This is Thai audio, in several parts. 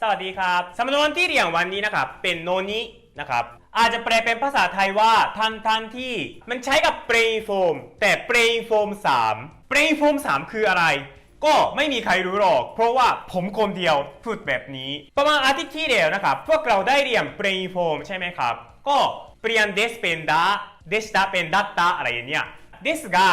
สวัสดีครับสำนวนที่เรียนวันนี้นะครับ เป็นโนนินะครับ อาจจะแปลเป็นภาษาไทยว่าทันทันที่มันใช้กับ brain foam แต่ brain foam 3 brain foam 3 คืออะไร ก็ไม่มีใครรู้หรอก เพราะว่าผมคนเดียวพูดแบบนี้ ประมาณอาทิตย์ที่แล้วนะครับ พวกเราได้เรียน brain foam ใช่ไหมครับ ก็เปลี่ยน des เป็น da des da เป็น datta อะไรอย่างเงี้ย ですが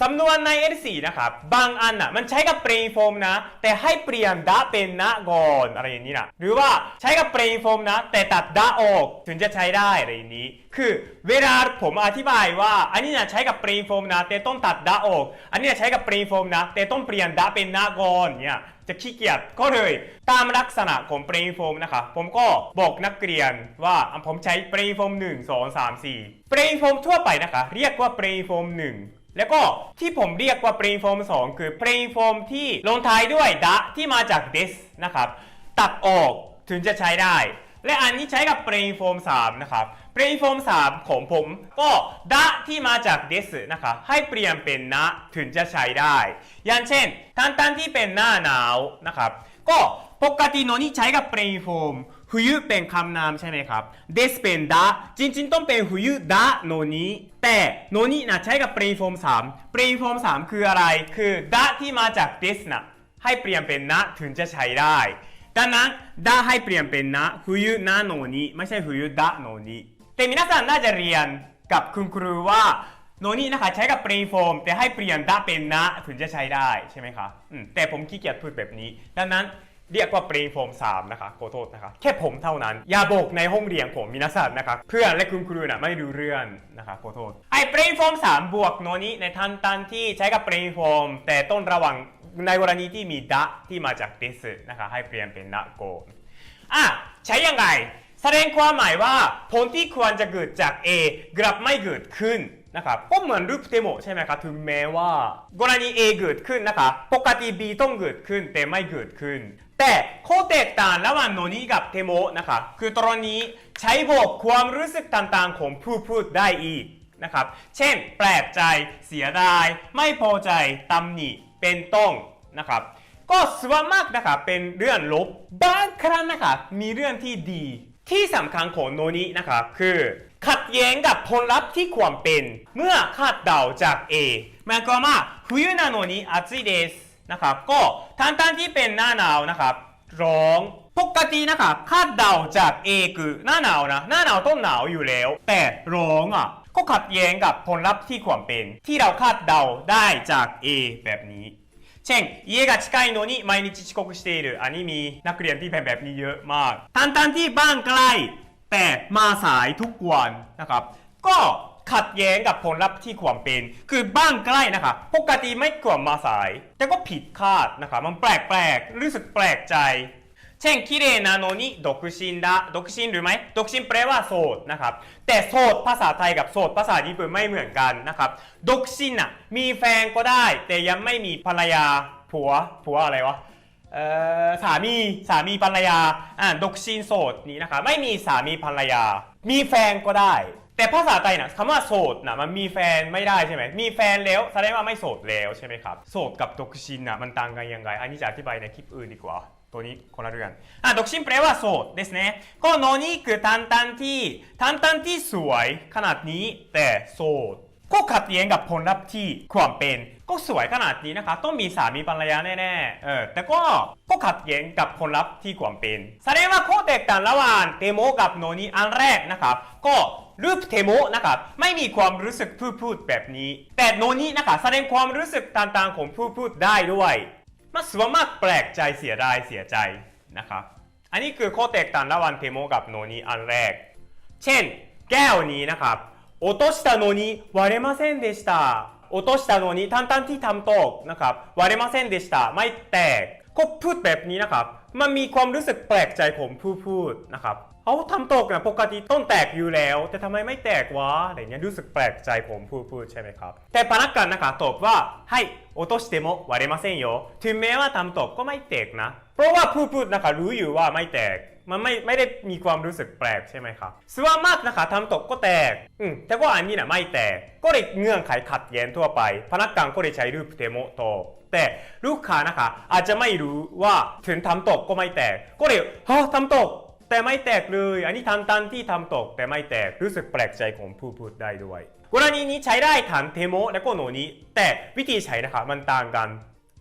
สำนวนใน L4 นะครับ บางอันน่ะมันใช้กับ brain foam นะ แต่ให้เปลี่ยน da เป็น na ก่อนอะไรอย่างนี้นะหรือว่าใช้กับ brain foam นะ แต่ตัด da ออกถึงจะใช้ได้อะไรอย่างนี้ คือเวลาผมอธิบายว่า อันนี้นะใช้กับ brain foam นะ แต่ต้องตัด da ออก อันนี้นะใช้กับ brain foam นะ แต่ต้องเปลี่ยน da เป็น na ก่อนเนี่ยจะขี้เกียจก็เลยตามลักษณะของ brain foam นะครับผมก็บอกนักเรียนว่าผมใช้ brain foam 1 2 3 4 brain foam ทั่วไปนะคะ เรียกว่า brain foam 1 แล้วก็ที่ผมเรียกว่า brain foam 2 คือ brain foam ที่ลงท้ายด้วย da ที่มาจาก this นะครับ ตัดออกถึงจะใช้ได้ และอันนี้ใช้กับ brain foam 3 นะครับ brain foam 3 ของผมก็ดะที่มาจาก this นะครับให้เปลี่ยนเป็นนะถึงจะใช้ได้ อย่างเช่นทันทันที่เป็นหน้าหนาวนะครับ ก็ปกติโนนี่ใช้กับ brain foam 冬เป็นคำนามใช่ไหมครับ this เป็นดะจริงๆ ต้องเป็น冬ดะโนนี้ แต่โนนี่นะใช้กับ brain foam 3 brain foam 3 คืออะไร คือดะที่มาจาก this นะให้เปลี่ยนเป็นนะถึงจะใช้ได้ ดังนั้นดาให้เปลี่ยนเป็นนะ冬นะโนนี้ไม่ใช่冬ดะโนนี้แต่皆さんน่าจะเรียนกับคุณครูว่าโนนี้นะคะใช้กับ brain foam แต่ให้เปลี่ยนดะเป็นนะถึงจะใช้ได้ใช่ไหมคะอืมแต่ผมขี้เกียจพูดแบบนี้ ดังนั้น เรียกว่า brain foam 3นะคะขอโทษนะคะ แค่ผมเท่านั้น อย่าบอกในห้องเรียนผมมินาสันนะคะ เพื่อนและคุณครูน่ะไม่รู้เรื่องนะคะขอโทษไอ้ brain foam 3บวกโนนี้ในทันตันที่ใช้กับ brain foam แต่ต้องระวังในกรณีที่มีดะที่มาจาก this นะคะให้เปลี่ยนเป็นนะโกนอะใช้ยังไง แสดงความหมายว่าผลที่ควรจะเกิดจาก A กลับไม่เกิดขึ้นนะครับก็เหมือนรูปเทโมใช่ไหมครับถึงแม้ว่ากรณี A เกิดขึ้นนะคะปกติ B ต้องเกิดขึ้นแต่ไม่เกิดขึ้น แต่ข้อแตกต่างระหว่างโนนี้กับเทโมนะคะคือตอนนี้ใช้บอกความรู้สึกต่างๆของผู้พูดได้อีกนะครับ เช่น แปลกใจ เสียดาย ไม่พอใจ ตำหนิ เป็นต้นนะครับ ก็ส่วนมากนะครับเป็นเรื่องลบบางครั้งนะครับมีเรื่องที่ดี ที่สำคัญของโนนี้นะครับคือ ขัดแย้งกับผลลัพธ์ที่ควรเป็น เมื่อคาดเดาจาก A หมายความว่า冬なのに暑いです นะครับก็ทั้งทที่เป็นหน้าหนาวนะครับร้องปกตินะครับคาดเดาจาก A คือหน้าหนาวนะหน้าหนาวต้องหนาวอยู่แล้ว แต่ร้องอ่ะก็ขัดแย้งกับผลลัพธ์ที่ควรเป็น ที่เราคาดเดาได้จาก A แบบนี้ เช่น家が近いのに毎日遅刻しているอันนี้มีนักเรียนที่เป็นแบบนี้เยอะมากทันทันที่บ้านใกล้ แต่มาสายทุกวันนะครับ ก็ ขัดแย้งกับผลลัพธ์ที่ความเป็น คือบ้างใกล้นะคะ ปกติไม่ขวดมมาสาย แต่ก็ผิดคาดนะคะ มันแปลกๆรู้สึกแปลกใจเช่นคิเรนาโนนิดกชินดะดกชินหรือไหมดกชินแปลว่าโสดนะครับ แต่โสดภาษาไทยกับโสดภาษาญี่ปุ่นไม่เหมือนกันนะครับดกชินอะมีแฟนก็ได้ แต่ยังไม่มีภรรยาผัวผัวอะไรวะสามีสามีภรรยาอ่าดกชินโสดนี้นะคะไม่มีสามีภรรยา มีแฟนก็ได้ แต่ภาษาไทยนะคำว่าโสดนะมันมีแฟนไม่ได้ใช่ไหมมีแฟนแล้วแสดงว่าไม่โสดแล้วใช่ไหมครับโสดกับ独身นะมันต่างกันยังไง อันนี้จะอธิบายในคลิปอื่นดีกว่า ตัวนี้คนละเรื่องอ่ะ独身แปลว่าโสดですねก็โนนี่คือทันทันที่ทันทันที่สวยขนาดนี้แต่โสด ก็ขัดแย้งกับผลลัพธ์ที่ความเป็น ก็สวยขนาดนี้นะคะ ต้องมีสามีภรรยาแน่ๆ เออ แต่ก็ก็ขัดแย้งกับผลลัพธ์ที่ความเป็น แสดงว่าข้อแตกต่างระหว่างเทโมกับโนนี้อันแรกนะครับ ก็ รูปเทโมนะครับไม่มีความรู้สึกพูดพูดแบบนี้ แต่โนนี้นะครับแสดงความรู้สึกต่างๆของพูดพูดได้ด้วยมันสวนมากแปลกใจเสียดายเสียใจนะครับอันนี้คือข้อแตกต่างระหว่างเทโมกับโนนี้อันแรก เช่น แก้วนี้นะครับโอโตชิตโนนี้วาเรมาเซนเดชิตะโอโตชิโนนี้ทันทันที่ทำตกนะครับวาเรมาเซนเดชิตะไม่แตกก็พูดแบบนี้นะครับ มันมีความรู้สึกแปลกใจผมพูดพูดนะครับ เอาทำตกนะปกติต้นแตกอยู่แล้ว แต่ทำไมไม่แตกวะอะไรเงี้ยรู้สึกแปลกใจผมพูดๆใช่ไหมครับ แต่พนักงานนะคะตอบว่าให้โอโตชิเตโมวาเรมาเซนโยถึงแม้ว่าทำตกก็ไม่แตกนะ เพราะว่าพูดๆนะคะรู้อยู่ว่าไม่แตกมันไม่ไม่ได้มีความรู้สึกแปลกใช่ไหมครับส่วนมากนะคะทำตกก็แตก อืมแต่ว่าอันนี้นะไม่แตก ก็เลยเงื่อนไขขัดแย้งทั่วไป พนักงานก็เลยใช้รูปเตโมโตแต่ลูกค้านะคะ อาจจะไม่รู้ว่าถึงทำตกก็ไม่แตก ก็เลยเฮ้ทำตก แต่ไม่แตกเลย อันนี้ทำตันที่ทำตกแต่ไม่แตกรู้สึกแปลกใจของผู้พูดได้ด้วย กรณีนี้ใช้ได้ทั้งเทโมและก็โนนี้ แต่วิธีใช้นะคะมันต่างกัน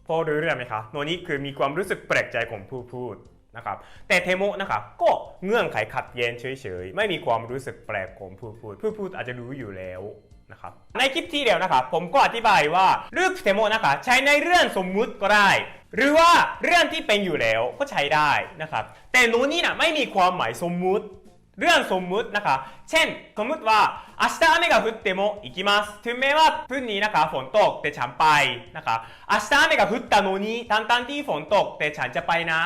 พอรู้เรื่องไหมคะโนนี้คือมีความรู้สึกแปลกใจของผู้พูดนะครับแต่เทโมนะคะก็เงื่อนไขขัดแย้งเฉยๆ ไม่มีความรู้สึกแปลกของผู้พูด ผู้พูดอาจจะรู้อยู่แล้วนะครับ ในคลิปที่เดียวนะครับผมก็อธิบายว่ารูปเทโมนะคะ ใช้ในเรื่องสมมุติก็ได้ หรือว่าเรื่องที่เป็นอยู่แล้วก็ใช้ได้นะครับ แต่โนนี้นะไม่มีความหมายสมมุติ เรื่องสมมุตินะคะ เช่น สมมุติว่า明日雨が降っても行きますถึงแม้ว่าพรุ่งนี้นะคะฝนตกแต่ฉันไปนะคะ明日雨が降ったのにทั้งทั้งๆที่ฝนตกแต่ฉันจะไปนะ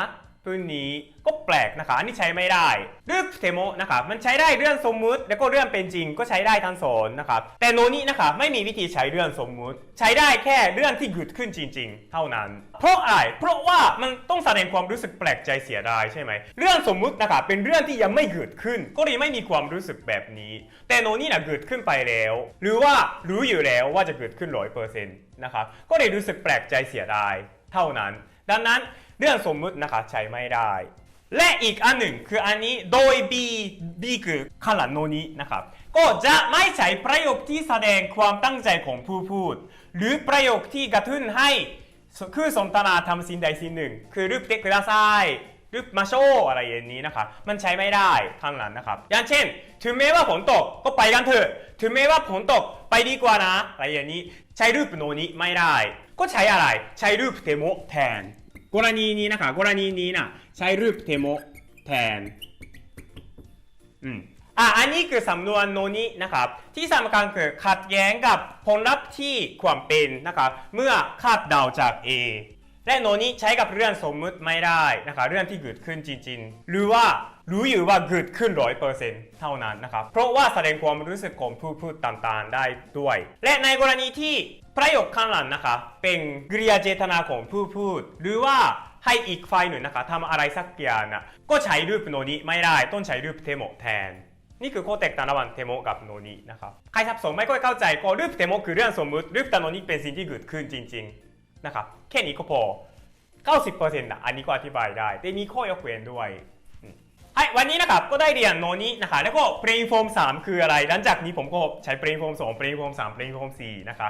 พรุ่งนี้ก็แปลกนะคะอันนี้ใช้ไม่ได้เรูปเทโมนะคะมันใช้ได้เรื่องสมมุติ แล้วก็เรื่องเป็นจริงก็ใช้ได้ทั้งสองนะครับแต่โนนี้นะคะไม่มีวิธีใช้เรื่องสมมุติ ใช้ได้แค่เรื่องที่เกิดขึ้นจริง ๆ เท่านั้น เพราะอะไรเพราะว่ามันต้องแสดงความรู้สึกแปลกใจเสียดายใช่ไหมเรื่องสมมุตินะคะเป็นเรื่องที่ยังไม่เกิดขึ้น ก็เลยไม่มีความรู้สึกแบบนี้ แต่โนนี่นะเกิดขึ้นไปแล้ว หรือว่ารู้อยู่แล้วว่าจะเกิดขึ้นร้อยเปอร์เซ็นต์นะครับก็เลยรู้สึกแปลกใจเสียดายเท่านั้น ดังนั้น เรื่องสมมุตินะคะใช้ไม่ได้ และอีกอันหนึ่งคืออันนี้โดย B B คือขลังโนนี้นะครับ ก็จะไม่ใช้ประโยคที่แสดงความตั้งใจของผู้พูด หรือประโยคที่กระทึนให้คือสมทนาทำสิ่งใดสิ่งหนึ่ง คือรูปเต็กระซายรูปมาโชอะไรอย่างนี้นะคะ มันใช้ไม่ได้ข้างหลังนะครับ อย่างเช่น ถึงแม้ว่าฝนตกก็ไปกันเถอะ ถึงแม้ว่าฝนตกไปดีกว่านะ อะไรอย่างนี้ ใช้รูปโนนี้ไม่ได้ ก็ใช้อะไร ใช้รูปเตโมแทน กรณีนี้นะคะกรณีนี้นะใช้รูปเทโมแทนอืมอะอันนี้คือสำนวนโนนี้นะครับที่สำคัญคือขัดแย้งกับผลลัพธ์ที่ความเป็นนะครับเมื่อคาดเดาจาก A และโนนี้ใช้กับเรื่องสมมุติไม่ได้นะครับเรื่องที่เกิดขึ้นจริงๆ หรือว่ารู้อยู่ว่าเกิดขึ้นร้อยเปอร์เซ็นต์เท่านั้นนะครับ เพราะว่าแสดงความรู้สึกของผู้พูดต่างๆ ได้ด้วย และในกรณีที่ประโยคข้างหลังนะคะ เป็นกริยาเจตนาของผู้พูด หรือว่าให้อีกฝ่ายหนึ่งนะคะทำอะไรสักอย่างนะก็ใช้รูปโนนี้ไม่ได้ต้องใช้รูปเทโมแทน นี่คือข้อแตกต่างระหว่างเทโมกับโนนี้นะครับใครสับสนไม่ค่อยเข้าใจก็รูปเทโมคือเรื่องสมมติรูปตโนนี้เป็นสิ่งที่เกิดขึ้นจริง ๆ นะครับแค่นี้ก็พอ 90%นะอันนี้ก็อธิบายได้แต่มีข้อยกเว้นด้วยอืมはいวันนี้นะครับ ก็ได้เรียนโนนี้นะคะแล้วก็ Brainform 3 คืออะไร หลังจากนี้ผมก็ใช้ Brainform 2 Brainform 3 Brainform 4 นะคะ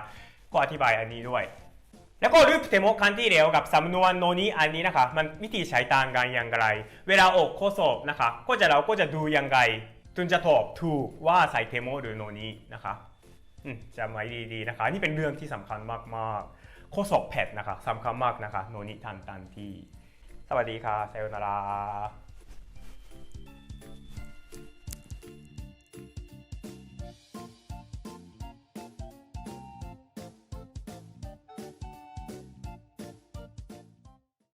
ก็อธิบายอันนี้ด้วย แล้วก็รูปเทมโมครั้งที่แล้วกับสำนวนโนนี้อันนี้นะคะ มันวิธีใช้ต่างกันอย่างไร เวลาออกข้อสอบนะคะ ก็จะเราก็จะดูยังไงจนจะตอบถูกว่าใส่เทมโมหรือโนนี้นะคะจำไว้ดีๆนะคะ นี่เป็นเรื่องที่สำคัญมากๆ โคศกแพทนะคะสำคัญมากนะคะ โนนิทันตันทีสวัสดีค่ะ ไซโยนารา